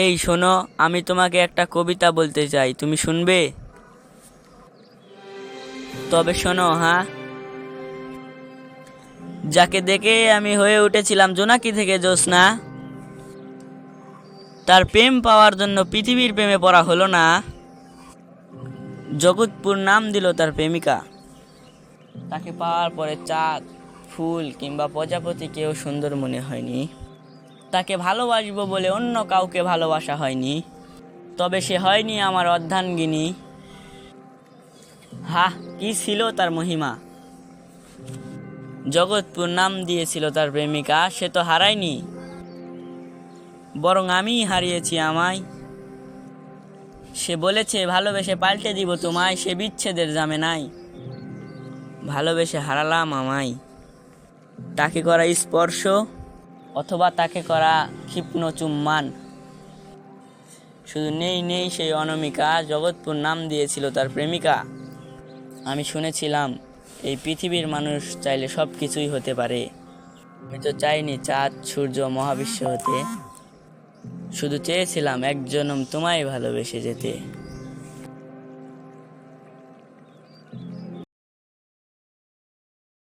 এই, শোনো, আমি তোমাকে একটা কবিতা বলতে চাই, তুমি শুনবে? তবে শোনো হ্যাঁ? যাকে দেখে আমি হয়ে উঠেছিলাম জোনাকি থেকে জোসনা তার প্রেম পাওয়ার জন্য পৃথিবীর প্রেমে পড়া হলো না, জগৎপুর নাম দিল তার প্রেমিকা। তাকে পাওয়ার পরে চাঁদ, ফুল কিংবা প্রজাপতি কেউ সুন্দর মনে হয়নি। তাকে ভালোবাসবো বলে অন্য কাউকে ভালোবাসা হয়নি। তবে সে হয়নি আমার অর্ধাঙ্গিনী। হা কি ছিল তার মহিমা? জগৎপুর নাম দিয়েছিল তার প্রেমিকা, সে তো হারায়নি। বরং আমিই হারিয়েছি আমায়। সে বলেছে, ভালোবেসে পাল্টে দিব তোমায়, সে বিচ্ছেদের জামে নাই ভালোবেসে হারালাম আমায়। তাকে করা স্পর্শ? অথবা তাকে করা ক্ষিপ্ন চুম্মান শুধু নেই নেই সেই অনামিকা, জগৎপুর নাম দিয়েছিল তার প্রেমিকা। আমি শুনেছিলাম, এই পৃথিবীর মানুষ চাইলে সব কিছুই হতে পারে। আমি তো চাইনি চাঁদ, সূর্য, মহাবিশ্ব হতে। শুধু চেয়েছিলাম এক জনম তোমায় ভালোবেসে যেতে।